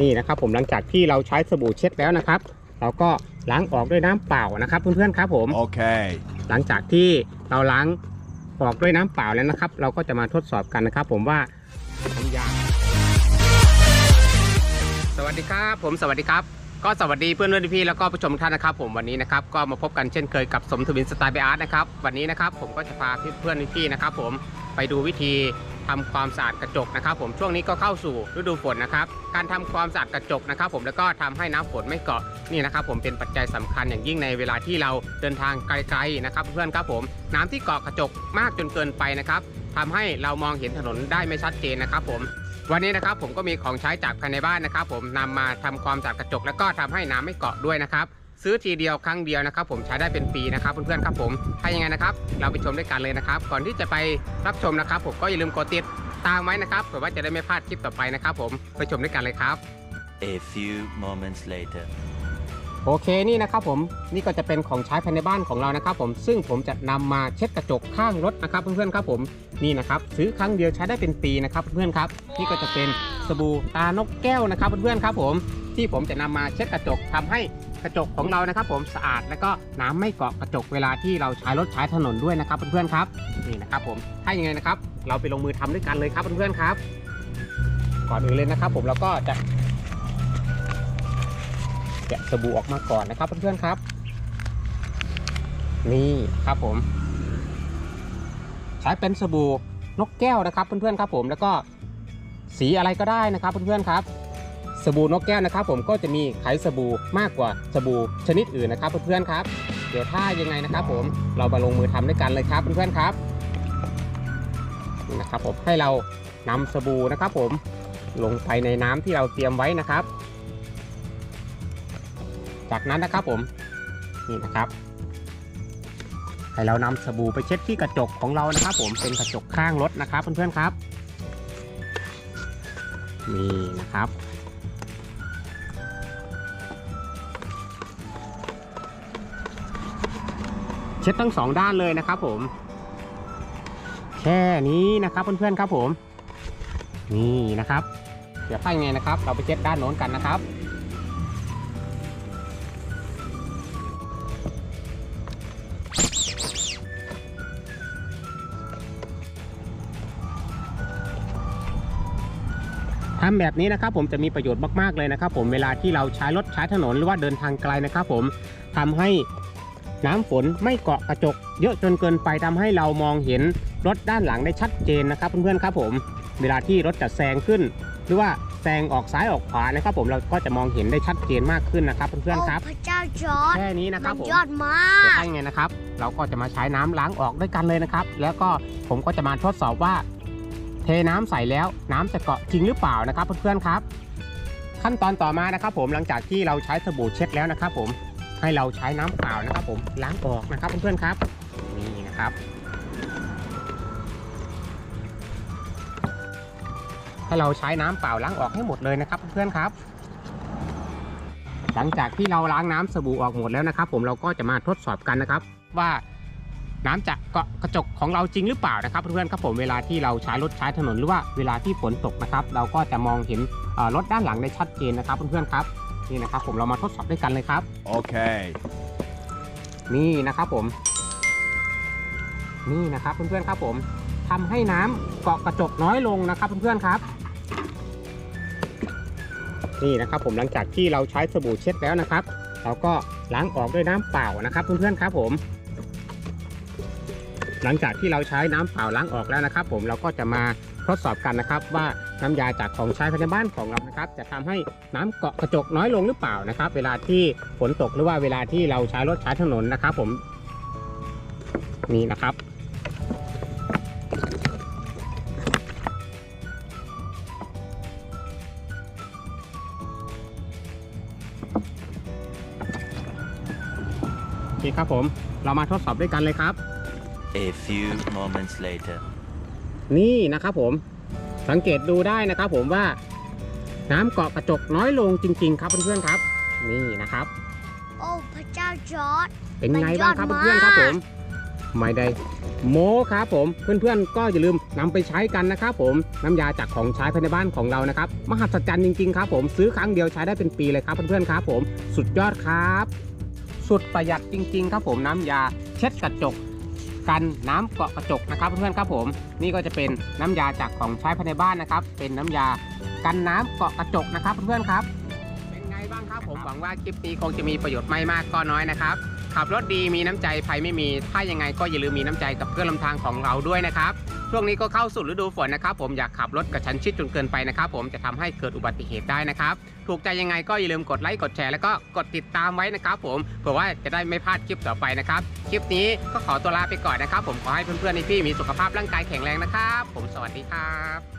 นี่นะครับผมหลังจากที่เราใช้สบู่เช็ดแล้วนะครับ เราก็ล้างออกด้วยน้ำเปล่านะครับ เพื่อนๆครับผม Okay. หลังจากที่เราล้างออกด้วยน้ำเปล่าแล้วนะครับ เราก็จะมาทดสอบกันนะครับ ผมว่าน้ำยาสวัสดีครับ ผมสวัสดีครับ ก็สวัสดีเพื่อนเพื่อนพี่แล้วก็ผู้ชมท่านนะครับ ผมวันนี้นะครับก็มาพบกันเช่นเคยกับสมทวินสไตล์เบอาร์ตนะครับวันนี้นะครับผมก็จะพาเพื่อนๆพี่ๆนะครับ ผมไปดูวิธีทำความสะอาดกระจกนะครับ ผมช่วงนี้ก็เข้าสู่ฤดูฝนนะครับ การทำความสะอาดกระจกนะครับ ผมแล้วก็ทำให้น้ำฝนไม่เกาะนี่นะครับ ผมเป็นปัจจัยสำคัญอย่างยิ่งในเวลาที่เราเดินทางไกลๆนะครับ เพื่อนครับผมน้ำที่เกาะกระจกมากจนเกินไปนะครับทำให้เรามองเห็นถนนได้ไม่ชัดเจนนะครับ ผม วันนี้นะครับผมก็มีของใช้จากภายในบ้านนะครับ ผมนำมาทำความสะอาดกระจกแล้วก็ทำให้น้ำไม่เกาะด้วยนะครับซื้อทีเดียวครั้งเดียวนะครับ ผมใช้ได้เป็นปีนะครับเพื่อนๆครับผมถ้ายังไงนะครับ เราไปชมด้วยกันเลยนะครับ ก่อนที่จะไปรับชมนะครับ ผมก็อย่าลืมกดติดตามไว้นะครับเผื่อว่าจะได้ไม่พลาดคลิปต่อไปนะครับ ผมไปชมด้วยกันเลยครับ A few moments later. โอเคนี่นะครับผมนี่ก็จะเป็นของใช้ภายในบ้านของเรานะครับ ผมซึ่งผมจะนำมาเช็ดกระจกข้างรถนะครับ เพื่อนๆครับผมนี่นะครับซื้อครั้งเดียวใช้ได้เป็นปีนะครับเพื่อนๆครับนี่ก็จะเป็นสบู่ตานกแก้วนะครับเพื่อนๆครับผมที่ผมจะนำมาเช็ดกระจกทำให้กระจกของเรานะครับ ผมสะอาดแล้วก็น้ำไม่เกาะกระจกเวลาที่เราใช้รถใช้ถนนด้วยนะครับเพื่อนๆครับนี่นะครับผมถ้ายังไงนะครับ เราไปลงมือทำด้วยกันเลยครับเพื่อนๆครับ ก่อนอื่นเลยนะครับ ผมเราก็จะ แกะสบู่ออกมาก่อนนะครับ เพื่อนๆครับ นี่ครับผม ใช้เป็นสบู่นกแก้วนะครับ เพื่อนๆครับผมแล้วก็สีอะไรก็ได้นะครับ เพื่อนๆครับ สบู่นกแก้วนะครับ ผมก็จะมีไขสบู่มากกว่าสบู่ชนิดอื่นนะครับ เพื่อนๆครับ เดี๋ยวถ้ายังไงนะครับ ผมเรามาลงมือทำด้วยกันเลยครับ เพื่อนๆครับนี่นะครับผมให้เรานำสบู่นะครับ ผมลงไปในน้ำที่เราเตรียมไว้นะครับ จากนั้นนะครับผมนี่นะครับให้เรานำสบู่ไปเช็ดที่กระจกของเรานะครับ ผมเป็นกระจกข้างรถนะครับเพื่อนๆครับนี่นะครับ เช็ดทั้งสองด้านเลยนะครับ ผม แค่นี้นะครับเพื่อนๆครับผม นี่นะครับ เดี๋ยวถ้ไงนะครับ เราไปเช็ดด้านโน้นกันนะครับ ทำแบบนี้นะครับผมจะมีประโยชน์มากๆเลยนะครับ ผมเวลาที่เราใช้รถใช้ถนนหรือว่าเดินทางไกลนะครับ ผมทำให้น้ำฝนไม่เกาะกระจก เยอะจนเกินไปทำให้เรามองเห็นรถด้านหลังได้ชัดเจนนะครับ เพื่อนๆครับผมเวลาที่รถจะแซงขึ้น หรือว่าแซงออกซ้ายออกขวานะครับ ผมเราก็จะมองเห็นได้ชัดเจนมากขึ้นนะครับ เพื่อนๆครับโพระเจ้าจอร์ดแค่นี้นะคมัรับนผมยอดมาเดี๋ยวกให้ไงนะครับ เราก็จะมาใช้น้ำล้างออกด้วยกันเลยนะครับ แล้วก็ผมก็จะมาทดสอบว่า เทน้ำใส่แล้วน้ำจะเกาะจริงหรือเปล่านะครับเพื่อนๆครับ ขั้นตอนต่อมานะครับ ผมหลังจากที่เราใช้สบู่เช็ดแล้วนะครับ ผมให้เราใช้น้ำเปล่านะครับ ผมล้างออกนะครับเพื่อนๆครับนี่นะครับ ให้เราใช้น้ำเปล่าล้างออกให้หมดเลยนะครับเพื่อนๆครับ หลังจากที่เราล้างน้ำสบู่ออกหมดแล้วนะครับ ผมเราก็จะมาทดสอบกันนะครับ ว่า น้ำจะเกาะกระจกของเราจริงหรือเปล่านะครับเพื่อนๆครับผมเวลาที่เราใช้รถใช้ถนนหรือว่าเวลาที่ฝนตกนะครับ เราก็จะมองเห็นเอ่อรถด้านหลังได้ชัดเจนนะครับเพื่อนๆครับนี่นะครับผมเรามาทดสอบด้วยกันเลยครับ Okay. นี่นะครับผม นี่นะครับเพื่อนๆครับผมทำให้น้ำเกาะกระจกน้อยลงนะครับเพื่อนๆครับนี่นะครับผมหลังจากที่เราใช้สบู่เช็ดแล้วนะครับ เราก็ล้างออกด้วยน้ำเปล่านะครับเพื่อนๆครับผม หลังจากที่เราใช้น้ำเปล่าล้างออกแล้วนะครับ ผมเราก็จะมาทดสอบกันนะครับ ว่าน้ำยาจากของใช้ภายในบ้านของเรานะครับ จะทำให้น้ำเกาะกระจกน้อยลงหรือเปล่านะครับ เวลาที่ฝนตกหรือว่าเวลาที่เราใช้รถใช้ถนนนะครับ ผมนี่นะครับโอเคครับผมเรามาทดสอบด้วยกันเลยครับ A few moments later. นี่นะครับผมสังเกตดูได้นะครับผมว่าน้ำเกาะกระจกน้อยลงจริง ๆ ครับเพื่อนๆครับ นี่นะครับ โอ้พระเจ้าจอร์ดเป็นไงมันยอดบ้างครับมากเพื่อนๆครับผมไม่ได้โม้ครับผมเพื่อนๆ ก็อย่าลืมนำไปใช้กันนะครับผมน้ำยาจากของใช้ภายในบ้านของเรานะครับมหัศจรรย์จริงๆครับผมซื้อครั้งเดียวใช้ได้เป็นปีเลยครับเพื่อนๆครับผม สุดยอดครับ สุดประหยัดจริง ๆ ครับผมน้ำยาเช็ดกระจก กันน้ำเกาะกระจกนะครับเพื่อนๆครับผมนี่ก็จะเป็นน้ำยาจากของใช้ภายในบ้านนะครับ เป็นน้ำยากันน้ำเกาะกระจกนะครับเพื่อนๆครับ เป็นไงบ้างครับผมหวังว่าคลิปนี้คงจะมีประโยชน์ไม่มากก็น้อยนะครับขับรถดีมีน้ำใจภัยไม่มี ถ้ายังไงก็อย่าลืมมีน้ำใจกับเพื่อนลำทางของเราด้วยนะครับ ช่วงนี้ก็เข้าสู่ฤดูฝนนะครับผมอยากขับรถกระชั้นชิดจนเกินไปนะครับผมจะทำให้เกิดอุบัติเหตุได้นะครับ ถูกใจยังไงก็อย่าลืมกดไลค์กดแชร์แล้วก็กดติดตามไว้นะครับผมเผื่อว่าจะได้ไม่พลาดคลิปต่อไปนะครับ คลิปนี้ก็ขอตัวลาไปก่อนนะครับ ผมขอให้เพื่อนๆในพี่มีสุขภาพร่างกายแข็งแรงนะครับ ผมสวัสดีครับ